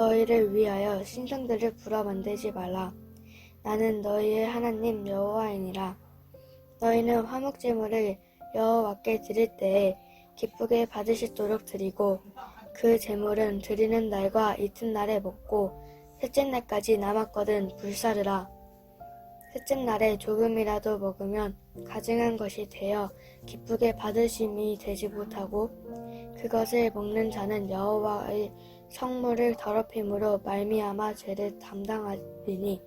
너희를 위하여 신상들을 불어 만들지 말라. 나는 너희의 하나님 여호와이니라. 너희는 화목제물을 여호와께 드릴 때에 기쁘게 받으시도록 드리고 그 제물은 드리는 날과 이튿날에 먹고 셋째 날까지 남았거든 불사르라. 셋째 날에 조금이라도 먹으면 가증한 것이 되어 기쁘게 받으심이 되지 못하고 그것을 먹는 자는 여호와의 성물을 더럽힘으로 말미암아 죄를 담당하리니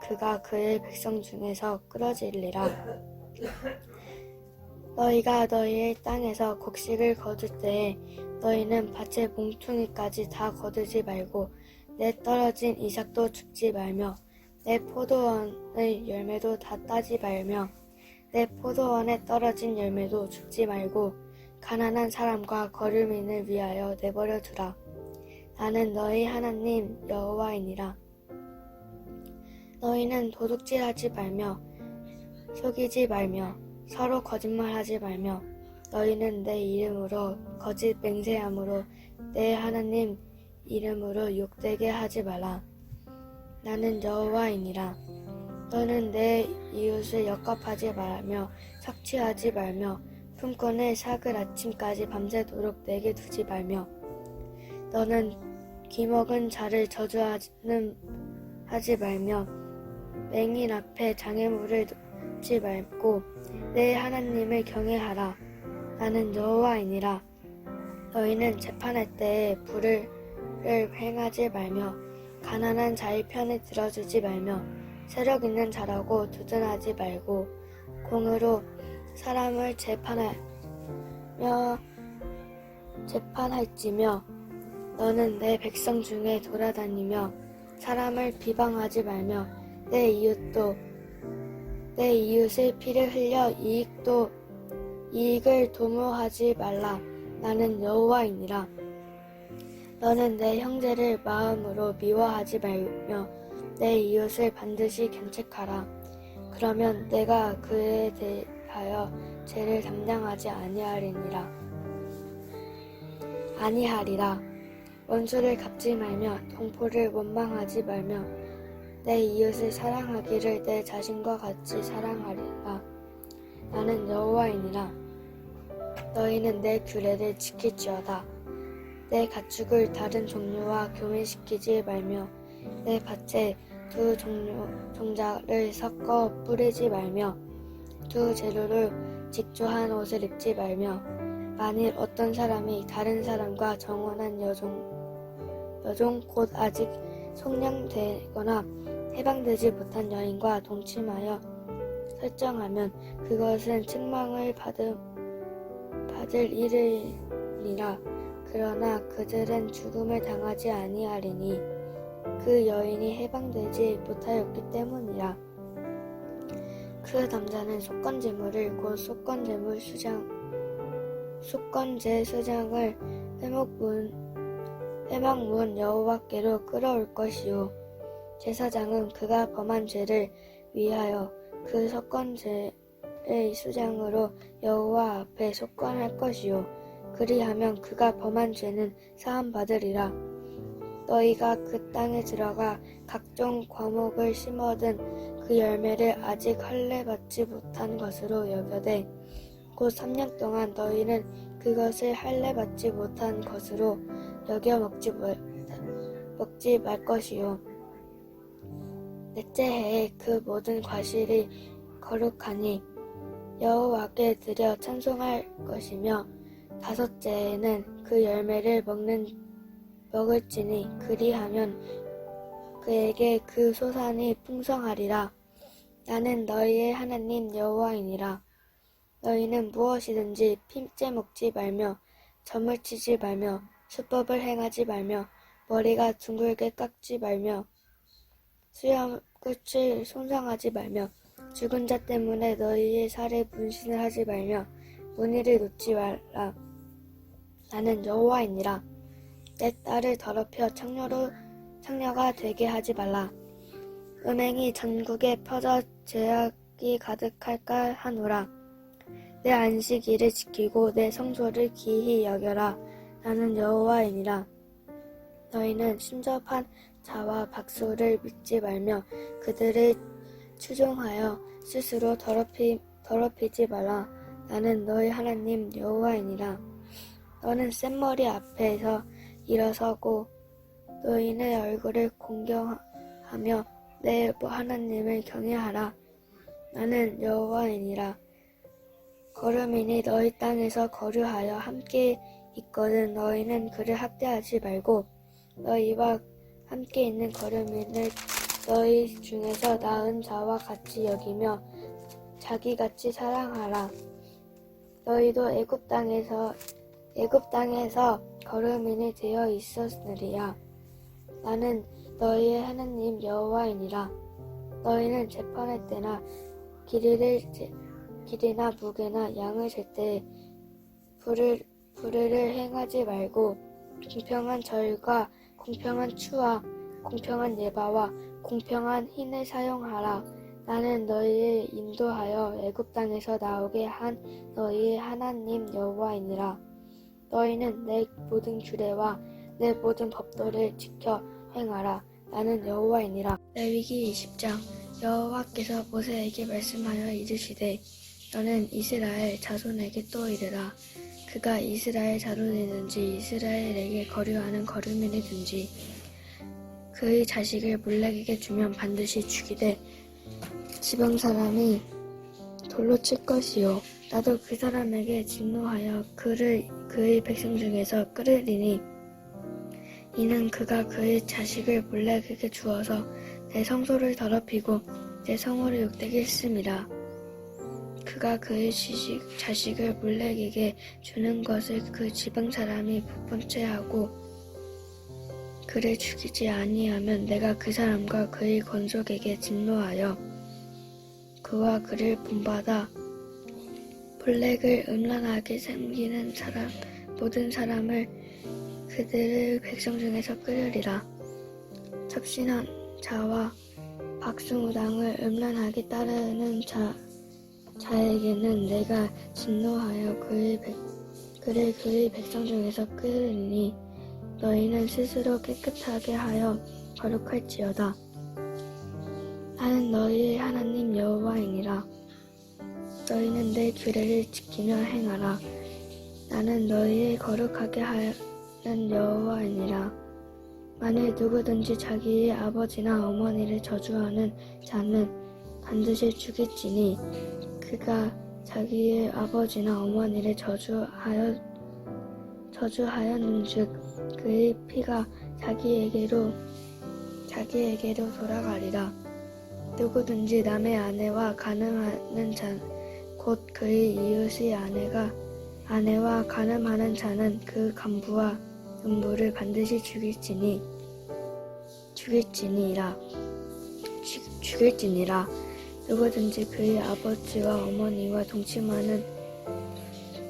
그가 그의 백성 중에서 끌어질리라. 너희가 너희의 땅에서 곡식을 거둘 때에 너희는 밭의 몽퉁이까지 다 거두지 말고 내 떨어진 이삭도 죽지 말며 내 포도원의 열매도 다 따지 말며 내 포도원에 떨어진 열매도 죽지 말고 가난한 사람과 거류민을 위하여 내버려 두라. 나는 너희 하나님 여호와이니라. 너희는 도둑질하지 말며 속이지 말며 서로 거짓말하지 말며 너희는 내 이름으로 거짓 맹세함으로 내 하나님 이름으로 욕되게 하지 말라. 나는 여호와이니라. 너는 내 이웃을 역갑하지 말며 착취하지 말며 품권을 삭을 아침까지 밤새도록 내게 두지 말며 너는 기먹은 자를 저주하는 하지 말며 맹인 앞에 장애물을 놓지 말고 내 하나님을 경외하라. 나는 여호와이니라 너희는 재판할 때에 불을 행하지 말며 가난한 자의 편에 들어주지 말며 세력 있는 자라고 두둔하지 말고 공으로 사람을 재판하며 재판할지며 너는 내 백성 중에 돌아다니며 사람을 비방하지 말며 내 이웃도 내 이웃의 피를 흘려 이익도 이익을 도모하지 말라. 나는 여호와이니라. 너는 내 형제를 마음으로 미워하지 말며 내 이웃을 반드시 견책하라. 그러면 내가 그에 대하여 죄를 담당하지 아니하리니라. 아니하리라 원수를 갚지 말며 동포를 원망하지 말며 내 이웃을 사랑하기를 내 자신과 같이 사랑하리라. 나는 여호와이니라. 너희는 내 규례를 지킬지어다. 내 가축을 다른 종류와 교미시키지 말며 내 밭에 두 종류 종자를 섞어 뿌리지 말며 두 재료를 직조한 옷을 입지 말며 만일 어떤 사람이 다른 사람과 정혼한 여종 여종 곧 아직 속량되거나 해방되지 못한 여인과 동침하여 설정하면 그것은 책망을 받음, 받을 일이니라. 그러나 그들은 죽음을 당하지 아니하리니 그 여인이 해방되지 못하였기 때문이라. 그 남자는 속건제물을 곧 속건제물 수장 속건제 수장을 회목문 회막문 여호와께로 끌어올 것이요. 제사장은 그가 범한 죄를 위하여 그 석건제의 수장으로 여호와 앞에 속건할 것이요. 그리하면 그가 범한 죄는 사함 받으리라. 너희가 그 땅에 들어가 각종 과목을 심어든 그 열매를 아직 할례 받지 못한 것으로 여겨되 곧 3년 동안 너희는 그것을 할례 받지 못한 것으로 여겨 먹지 말, 먹지 말 것이요. 넷째 해에 그 모든 과실이 거룩하니 여호와께 드려 찬송할 것이며 다섯째에는 그 열매를 먹는 먹을지니 그리하면 그에게 그 소산이 풍성하리라. 나는 너희의 하나님 여호와이니라. 너희는 무엇이든지 핀째 먹지 말며 점을 치지 말며 수법을 행하지 말며 머리가 둥글게 깎지 말며 수염 끝을 손상하지 말며 죽은 자 때문에 너희의 살에 분신을 하지 말며 문의를 놓지 말라. 나는 여호와이니라. 내 딸을 더럽혀 창녀로 창녀가 되게 하지 말라. 음행이 전국에 퍼져 죄악이 가득할까 하노라. 내 안식일을 지키고 내 성소를 기히 여겨라. 나는 여호와이니라. 너희는 심접한 자와 박수를 믿지 말며 그들을 추종하여 스스로 더럽히, 더럽히지 말라. 나는 너희 하나님 여호와이니라. 너는 센머리 앞에서 일어서고 너희의 얼굴을 공경하며 내 하나님을 경외하라. 나는 여호와이니라. 거름이니 너희 땅에서 거류하여 함께 있거든 너희는 그를 학대하지 말고 너희와 함께 있는 거름이를 너희 중에서 나은 자와 같이 여기며 자기같이 사랑하라. 너희도 애굽 땅에서 애굽 땅에서 거름인이 되어 있었으리야. 나는 너희의 하나님 여호와이니라. 너희는 재판할 때나 길이를 재- 길이나 무게나 양을 잴 때 불을 불의를 행하지 말고 공평한 절과 공평한 추와 공평한 예바와 공평한 흰을 사용하라. 나는 너희를 인도하여 애굽 땅에서 나오게 한 너희의 하나님 여호와이니라. 너희는 내 모든 규례와 내 모든 법도를 지켜 행하라. 나는 여호와이니라. 레위기 20장 여호와께서 모세에게 말씀하여 이르시되 너는 이스라엘 자손에게 또 이르라. 그가 이스라엘 자손이든지 이스라엘에게 거류하는 거류민이든지 그의 자식을 몰렉에게 주면 반드시 죽이되 지방 사람이 돌로 칠 것이요. 나도 그 사람에게 진노하여 그를 그의 백성 중에서 끌으리니 이는 그가 그의 자식을 몰렉에게 주어서 내 성소를 더럽히고 내 성호를 욕되게 했음이라 그가 그의 시식, 자식을 몰렉에게 주는 것을 그 지방 사람이 복번째 하고 그를 죽이지 아니하면 내가 그 사람과 그의 건속에게 진노하여 그와 그를 본받아 블랙을 음란하게 섬기는 사람 모든 사람을 그들의 백성 중에서 끌으리라. 첩신한 자와 박수무당을 음란하게 따르는 자 자에게는 내가 진노하여 그의 백, 그를 그의 백성 중에서 끌으리니 너희는 스스로 깨끗하게 하여 거룩할지어다. 나는 너희의 하나님 여호와이니라. 너희는 내 규례를 지키며 행하라. 나는 너희의 거룩하게 하는 여호와이니라. 만일 누구든지 자기의 아버지나 어머니를 저주하는 자는 반드시 죽일지니 그가 자기의 아버지나 어머니를 저주하여 저주하였는즉 그의 피가 자기에게로 자기에게로 돌아가리라. 누구든지 남의 아내와 간음하는 자, 곧 그의 이웃의 아내가 아내와 간음하는 자는 그 간부와 음부를 반드시 죽일지니 죽일지니라 죽- 죽일지니라. 누구든지 그의 아버지와 어머니와 동침하는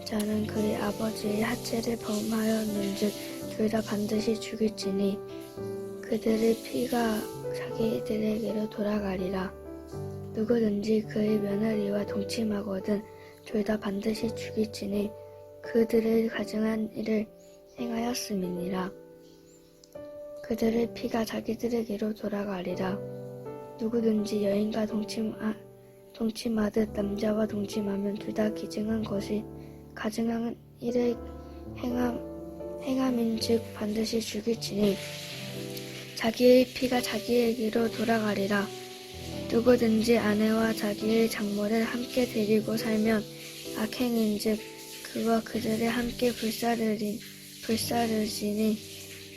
자는 그의 아버지의 하체를 범하였는즉 둘 다 반드시 죽일지니 그들의 피가 자기들에게로 돌아가리라. 누구든지 그의 며느리와 동침하거든 둘 다 반드시 죽일지니 그들의 가증한 일을 행하였음이니라. 그들의 피가 자기들에게로 돌아가리라. 누구든지 여인과 동침하, 동침하듯 남자와 동침하면 둘 다 기증한 것이 가증한 일을 행함, 행함인즉 반드시 죽일지니 자기의 피가 자기에게로 돌아가리라. 누구든지 아내와 자기의 장모를 함께 데리고 살면 악행인즉 그와 그들을 함께 불사르리, 불사르지니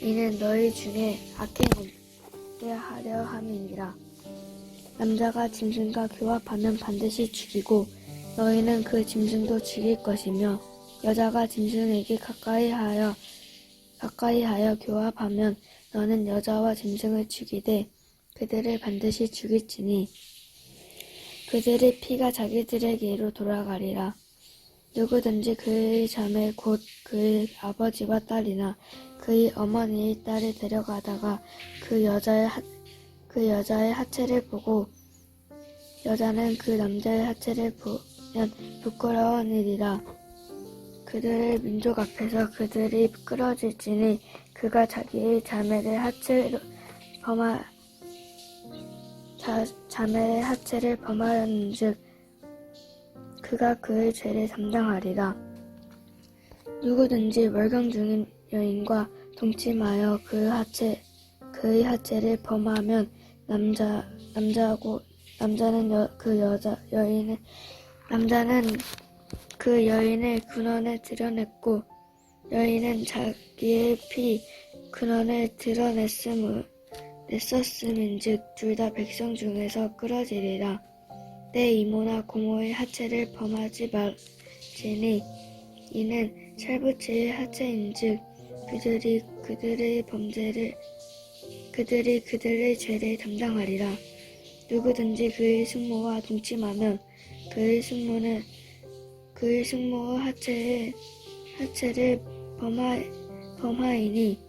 이는 너희 중에 악행없게 하려 함이니라. 남자가 짐승과 교합하면 반드시 죽이고 너희는 그 짐승도 죽일 것이며 여자가 짐승에게 가까이 하여 가까이 하여 교합하면 너는 여자와 짐승을 죽이되 그들을 반드시 죽일지니 그들의 피가 자기들에게로 돌아가리라. 누구든지 그의 자매 곧 그의 아버지와 딸이나 그의 어머니의 딸을 데려가다가 그 여자의 하, 그 여자의 하체를 보고 여자는 그 남자의 하체를 보면 부끄러운 일이라. 그들의 민족 앞에서 그들이 끌어질지니 그가 자기의 자매의 하체를 범하 자, 자매의 하체를 범하였는즉 그가 그의 죄를 담당하리라. 누구든지 월경 중인 여인과 동침하여 그 하체 그의 하체를 범하면 남자 남자고 남자는 여, 그 여자 여인의 남자는 그 여인의 근원을 드러냈고 여인은 자기의 피 근원을 드러냈음을 냈었음인즉 둘 다 백성 중에서 끌어지리라. 내 이모나 고모의 하체를 범하지 말지니 이는 살부치의 하체인즉 그들이 그들의 범죄를 그들이 그들의 죄를 담당하리라 누구든지 그의 숙모와 동침하면 그의 숙모는 그의 숙모의 하체에 하체를 범하, 범하이니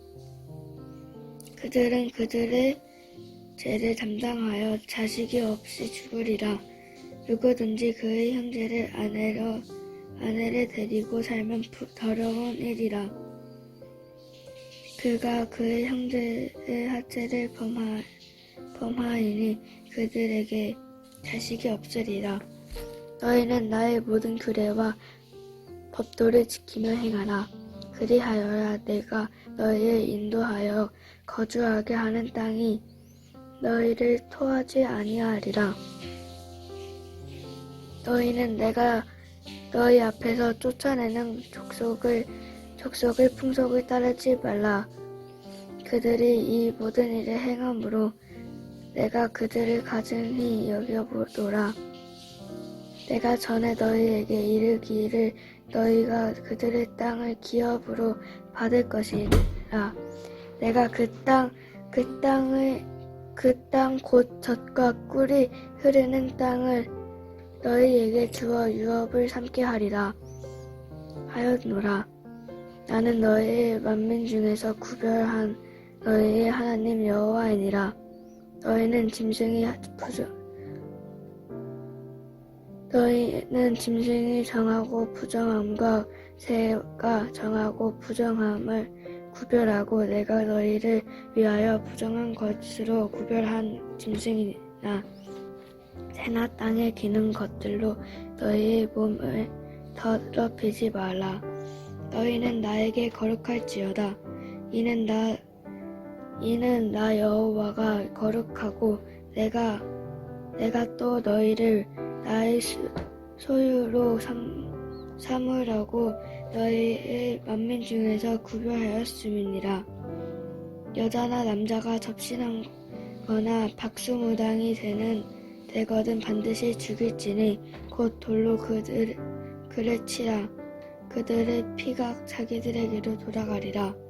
그들은 그들의 죄를 담당하여 자식이 없이 죽으리라. 누구든지 그의 형제를 아내로 아내를 데리고 살면 부- 더러운 일이라. 그가 그의 형제의 하체를 범하, 범하이니 그들에게 자식이 없으리라. 너희는 나의 모든 규례와 법도를 지키며 행하라. 그리하여야 내가 너희를 인도하여 거주하게 하는 땅이 너희를 토하지 아니하리라. 너희는 내가 너희 앞에서 쫓아내는 족속을 족속의 풍속을 따르지 말라. 그들이 이 모든 일을 행함으로 내가 그들을 가증히 여겨보노라. 내가 전에 너희에게 이르기를 너희가 그들의 땅을 기업으로 받을 것이라. 내가 그 땅, 그 땅을, 그 땅 곧 젖과 꿀이 흐르는 땅을 너희에게 주어 유업을 삼게 하리라. 하였노라. 나는 너희의 만민 중에서 구별한 너희의 하나님 여호와이니라. 너희는 짐승이 부정, 너희는 짐승이 정하고 부정함과 새가 정하고 부정함을 구별하고 내가 너희를 위하여 부정한 것으로 구별한 짐승이나 새나 땅에 기는 것들로 너희의 몸을 더럽히지 말라. 너희는 나에게 거룩할지어다. 이는 나 이는 나 여호와가 거룩하고 내가 내가 또 너희를 나의 수- 소유로 삼, 삼으라고 너희의 만민 중에서 구별하였음이니라. 여자나 남자가 접신한거나 박수무당이 되는 되거든 반드시 죽일지니 곧 돌로 그들 그를 치라. 그들의 피가 자기들에게로 돌아가리라.